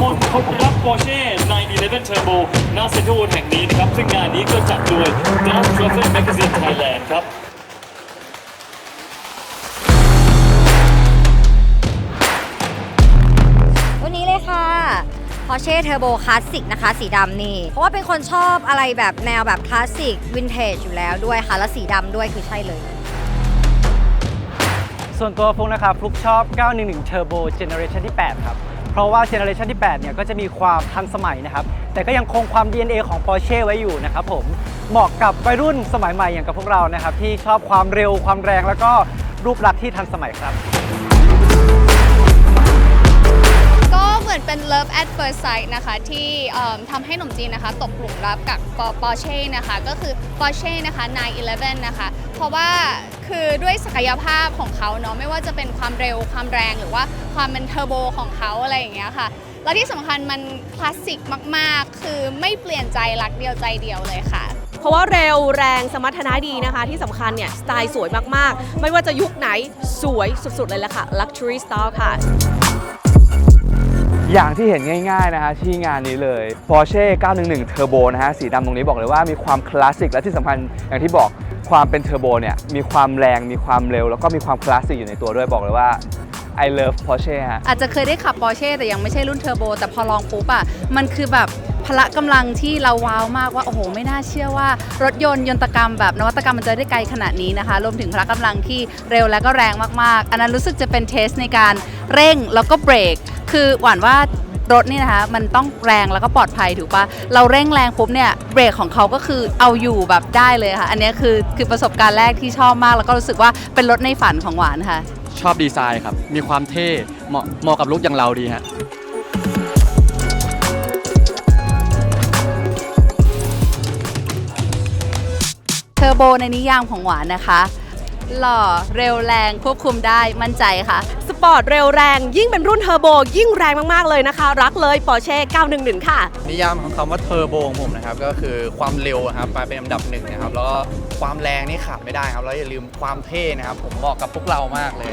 คนพบรับ Porsche 911 Turbo ณเซ็นทรัลเวิลด์แห่งนี้นะครับ ซึ่งงานนี้ก็จัดโดย Dodge Travel Magazine Thailand ครับวันนี้เลยค่ะ Porsche Turbo Classic นะคะ สีดำนี่ เพราะว่าเป็นคนชอบอะไรแบบแนวแบบคลาสสิกวินเทจอยู่แล้วด้วยค่ะ แล้วสีดำด้วยคือใช่เลย ส่วนตัวฟลุกนะครับฟลุกชอบ 911 Turbo Generation ที่ 8 ครับ เพราะว่าเจเนอเรชันที่8เนี่ยก็จะมีความทันสมัยนะครับ แต่ก็ยังคงความ DNA ของ Porsche ไว้อยู่นะครับผมเหมาะกับวัยรุ่นสมัยใหม่อย่างกับพวกเรานะครับที่ชอบความเร็วความแรงแล้วก็รูปลักษณ์ที่ทันสมัยครับ First Sight นะคะที่เอิ่มทำให้หนุ่มจีนนะคะตกหลุมรักกับปอร์เช่นะคะก็คือ Porsche นะคะ911 นะคะ เพราะว่าคือด้วยศักยภาพของเขาเนาะไม่ว่าจะเป็นความเร็วความแรงหรือว่าความเป็นเทอร์โบของเขาอะไรอย่างเงี้ยค่ะ แล้วที่สำคัญมันคลาสสิกมากๆ คือไม่เปลี่ยนใจรักเดียวใจเดียวเลยค่ะ เพราะว่าเร็วแรงสมรรถนะดีนะคะ ที่สำคัญเนี่ยสไตล์สวยมากๆ ไม่ว่าจะยุคไหนสวยสุดๆเลยละค่ะ Luxury Style ค่ะ อย่างที่เห็นง่ายๆนะฮะที่งานนี้เลย Porsche 911 Turbo นะฮะสีดำตรงนี้บอกเลยว่ามีความคลาสสิกและที่สำคัญอย่างที่บอกความเป็นเทอร์โบเนี่ยมีความแรงมีความเร็ว แล้วก็มีความคลาสสิกอยู่ในตัวด้วยบอกเลยว่า I love Porsche ฮะอาจจะเคยได้ขับปอร์เช่แต่ยังไม่ใช่รุ่นเทอร์โบแต่พอลองปุ๊บอะมันคือแบบพละกำลังที่เราว้าวมากว่า โอ้โห ไม่น่าเชื่อว่า รถยนต์ยนตกรรมแบบนวัตกรรมมันจะได้ไกลขนาดนี้นะคะ รวมถึงพละกำลังที่เร็วและก็แรงมากๆ อันนั้นรู้สึกจะเป็นเทสในการเร่งแล้วก็เบรก คือหวานว่ารถนี่นะคะมันต้องแรงแล้วก็ปลอดภัยถูกปะเราเร่งแรงปุ๊บเนี่ยเบรกของเขาก็คือเอาอยู่แบบได้เลยค่ะ อันนี้คือคือประสบการณ์แรกที่ชอบมาก แล้วก็รู้สึกว่าเป็นรถในฝันของหวานค่ะ ชอบดีไซน์ครับ มีความเท่เหมาะเหมาะกับลุคอย่างเราดีฮะเทอร์โบในนิยามของหวานนะคะ หล่อเร็วแรงควบคุมได้มั่นใจค่ะ สปอร์ตเร็วแรง ยิ่งเป็นรุ่นเทอร์โบ ยิ่งแรงมาก ๆ เลยนะคะ รักเลยปอร์เช่911 ค่ะ นิยามของคำว่าเทอร์โบของผมนะครับ ก็คือความเร็วนะครับมาเป็นอันดับหนึ่งนะครับ แล้วก็ความแรงนี่ขาดไม่ได้ครับ แล้วอย่าลืมความเท่นะครับ ผมเหมาะกับพวกเรามากเลย